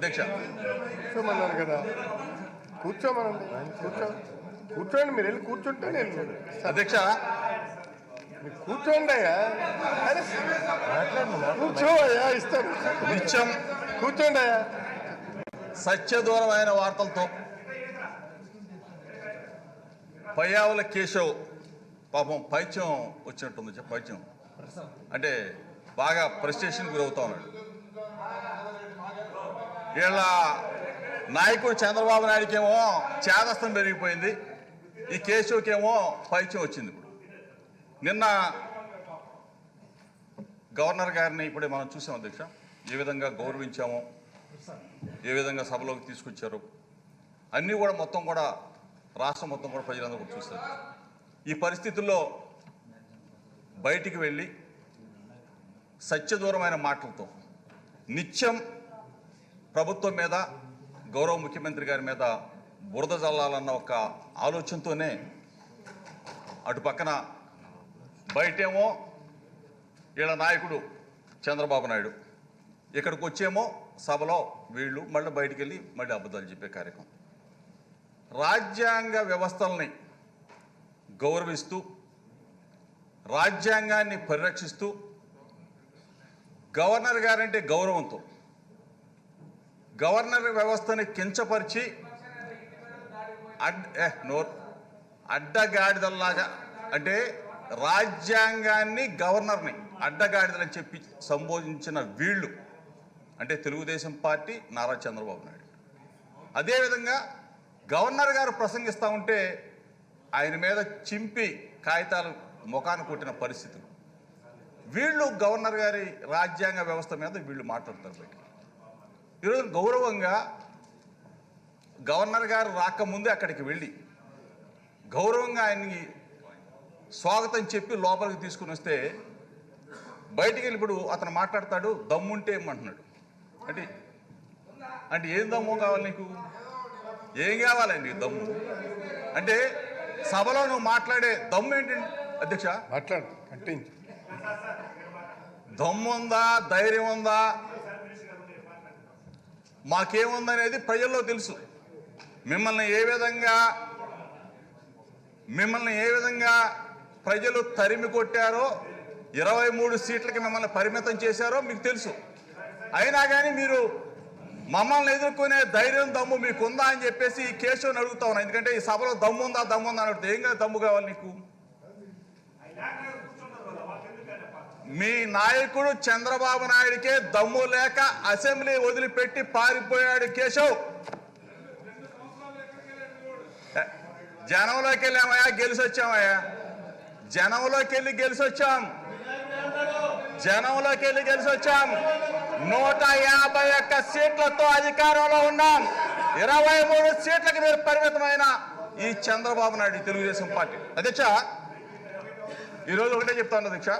అధ్యక్ష. కూర్చోమన్నారు కదా. కూర్చోమనండి. కూర్చో కూర్చోండి మీరు వెళ్ళి కూర్చుంటే నేను అధ్యక్ష. మీరు కూర్చోండి అయ్యా. కూర్చో అయ్యా ఇస్తాను. నిత్యం. కూర్చోండి అయ్యా. సత్యదూరమైన వార్తలతో. పయ్యావుల కేశవ్ పాపం పైత్యం వచ్చినట్టుంది పైత్యం. అంటే బాగా ప్రెస్టేషన్ గురవుతా ఉన్నాడు. వీళ్ళ నాయకుడు చంద్రబాబు నాయుడుకేమో చేదస్థం పెరిగిపోయింది. ఈ కేశవ్కేమో పైత్యం వచ్చింది ఇప్పుడు. నిన్న గవర్నర్ గారిని ఇప్పుడే మనం చూసాం అధ్యక్ష. ఏ విధంగా గౌరవించామో ఏ విధంగా సభలోకి తీసుకొచ్చారు అన్నీ కూడా మొత్తం కూడా రాష్ట్రం మొత్తం కూడా ప్రజలందరూ కూడా చూస్తారు. ఈ పరిస్థితుల్లో బయటికి వెళ్ళి సత్యదూరమైన మాటలతో నిత్యం ప్రభుత్వం మీద గౌరవ ముఖ్యమంత్రి గారి మీద బురద జల్లాలన్న ఒక ఆలోచనతోనే అటు పక్కన బయటేమో వీళ్ళ నాయకుడు చంద్రబాబు నాయుడు. ఇక్కడికి వచ్చేమో సభలో వీళ్ళు మళ్ళీ బయటికి వెళ్ళి మళ్ళీ అబద్ధాలు చెప్పే కార్యక్రమం. రాజ్యాంగ వ్యవస్థల్ని గౌరవిస్తూ రాజ్యాంగాన్ని పరిరక్షిస్తూ గవర్నర్ గారంటే గౌరవంతో గవర్నర్ వ్యవస్థని కించపరిచి అడ్ ఏ నోర్ అడ్డగాడిదల్లాగా అంటే రాజ్యాంగాన్ని గవర్నర్ని అడ్డగాడిదలని చెప్పి సంబోధించిన వీళ్ళు అంటే తెలుగుదేశం పార్టీ నారా చంద్రబాబు నాయుడు. అదేవిధంగా గవర్నర్ గారు ప్రసంగిస్తూ ఉంటే ఆయన మీద చింపి కాగితాలు ముఖాన్ని కొట్టిన పరిస్థితులు. వీళ్ళు గవర్నర్ గారి రాజ్యాంగ వ్యవస్థ మీద వీళ్ళు మాట్లాడతారు బయటికి. ఈరోజు గౌరవంగా గవర్నర్ గారు రాకముందే అక్కడికి వెళ్ళి గౌరవంగా ఆయన్ని స్వాగతం చెప్పి లోపలికి తీసుకుని వస్తే బయటికి వెళ్ళి ఇప్పుడు అతను మాట్లాడతాడు దమ్ముంటే ఏమంటున్నాడు? అంటే అంటే ఏం దమ్ము కావాలి నీకు? ఏం కావాలండి దమ్ము? అంటే సభలో నువ్వు మాట్లాడే దమ్ము ఏంటండి అధ్యక్ష? మాట్లాడు కంటిన్యూ. దమ్ము ఉందా ధైర్యం ఉందా? మాకేముందనేది ప్రజల్లో తెలుసు. మిమ్మల్ని ఏ విధంగా మిమ్మల్ని ఏ విధంగా ప్రజలు తరిమి కొట్టారో ఇరవై మూడు సీట్లకి మిమ్మల్ని పరిమితం చేశారో మీకు తెలుసు. అయినా కానీ మీరు మమ్మల్ని ఎదుర్కొనే ధైర్యం దమ్ము మీకు ఉందా అని చెప్పేసి ఈ కేశవ్ని అడుగుతా ఉన్నాను ఎందుకంటే ఈ సభలో దమ్ము ఉందా దమ్ము ఉందా అని అడుగుతా. ఏం కాదు దమ్ము కావాలి నీకు. మీ నాయకుడు చంద్రబాబు నాయుడికే దమ్ము లేక అసెంబ్లీ వదిలిపెట్టి పారిపోయాడు కేశవ్. జనంలోకి వెళ్ళామయ్యా గెలిచి వచ్చామయ్యా జనంలోకి వెళ్ళి గెలిచి వచ్చాం జనంలోకి వెళ్ళి గెలిచి వచ్చాం నూట యాభై ఒక్క సీట్లతో అధికారంలో ఉన్నాం. ఇరవై మూడు సీట్లకు మీరు పరిమితమైన ఈ చంద్రబాబు నాయుడు తెలుగుదేశం పార్టీ. అధ్యక్ష ఈరోజు ఒకటే చెప్తాను అధ్యక్ష.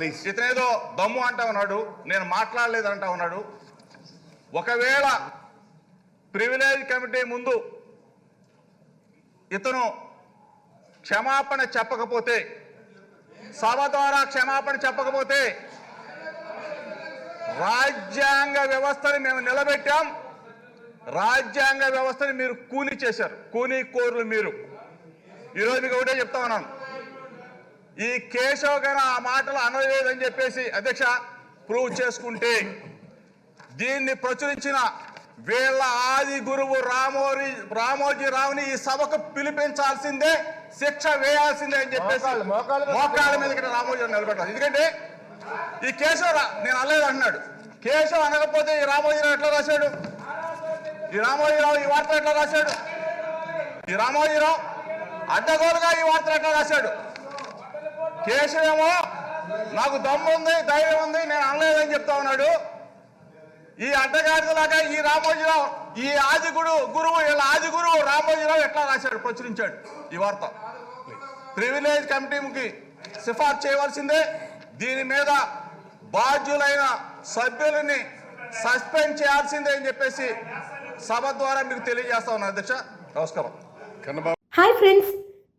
నీ ఇతనేదో దమ్ము అంటా ఉన్నాడు నేను మాట్లాడలేదు అంటా ఉన్నాడు. ఒకవేళ ప్రివిలేజ్ కమిటీ ముందు ఇతను క్షమాపణ చెప్పకపోతే సభ ద్వారా క్షమాపణ చెప్పకపోతే రాజ్యాంగ వ్యవస్థని మేము నిలబెట్టాం. రాజ్యాంగ వ్యవస్థని మీరు కూలీ చేశారు. కూలీ కోరులు మీరు. ఈరోజు మీకు ఒకటే చెప్తా ఉన్నాను. ఈ కేశవ్ గారు ఆ మాటలు అనలేదని చెప్పేసి అధ్యక్ష ప్రూవ్ చేసుకుంటే దీన్ని ప్రచురించిన వీళ్ళ ఆది గురువు రామోరి రామోజీ రావుని ఈ సభకు పిలిపించాల్సిందే శిక్ష వేయాల్సిందే అని చెప్పేసి మోకాళ్ళు- మీద రామోజీ నిలబెట్టాలి. ఎందుకంటే ఈ కేశవ్ నేను అనలేదు అంటున్నాడు కేశవ్ అనకపోతే ఈ రామోజీరావు ఎట్లా రాశాడు? ఈ రామోజీరావు ఈ వార్త ఎట్లా రాశాడు? ఈ రామోజీరావు అడ్డగోలుగా ఈ వార్త ఎట్లా రాశాడు? కేశవేమో నాకు దమ్ము ఉంది ధైర్యం ఉంది నేను అనలేదని చెప్తా ఉన్నాడు. ఈ అడ్డగాడిదలాగా ఈ రామోజీరావు ఈ ఆదిగుడు గురువు వీళ్ళ ఆదిగురువు రామోజీరావు ఎట్లా రాశాడు? ప్రచురించాడు ఈ వార్త. ప్రివిలేజ్ కమిటీకి సిఫార్సు చేయవలసిందే. దీని మీద బాధ్యులైన సభ్యులని సస్పెండ్ చేయాల్సిందే అని చెప్పేసి సభ ద్వారా మీకు తెలియజేస్తా ఉన్నాను. అధ్యక్ష నమస్కారం. Hi friends